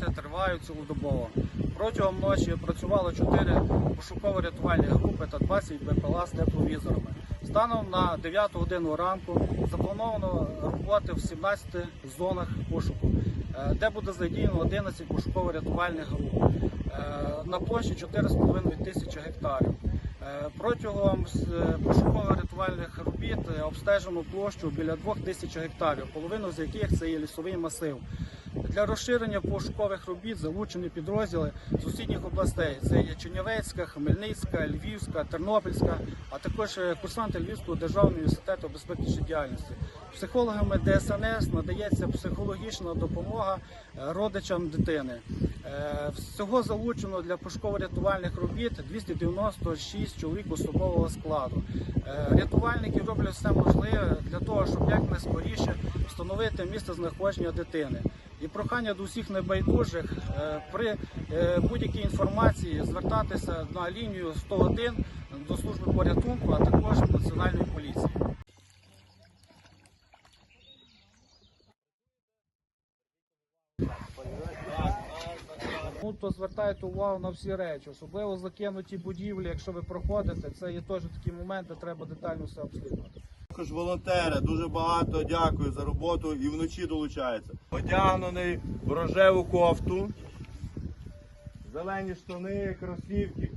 роботи тривають цілодобово. Протягом ночі працювало 4 пошуково-рятувальні групи та 20 БПЛА з тепловізорами. Станом на 9 годину ранку заплановано роботи в 17 зонах пошуку, е, де буде задіяно 11 пошуково-рятувальних груп е, на площі 4,5 тисячі гектарів. Е, Протягом пошуково-рятувальних робіт обстежено площу біля 2 тисяч гектарів, половину з яких це є лісовий масив. Для розширення пошукових робіт залучені підрозділи сусідніх областей. Це є Чернівецька, Хмельницька, Львівська, Тернопільська, а також е, курсанти Львівського державного університету безпеки діяльності. Психологами ДСНС надається психологічна допомога е, родичам дитини. Е, Всього залучено для пошуково-рятувальних робіт 296 чоловік особового складу. Рятувальники роблять все можливе для того, щоб якнайскоріше встановити місце знаходження дитини. І прохання до всіх небайдужих е, при е, будь-якій інформації звертатися на лінію 101 до служби порятунку, а також національної поліції. То звертайте увагу на всі речі, особливо закинуті будівлі, якщо ви проходите, це є теж такі моменти, треба детально все обслідувати. Також волонтери дуже багато дякую за роботу і вночі долучаються. Одягнений в рожеву кофту, зелені штани, кросівки,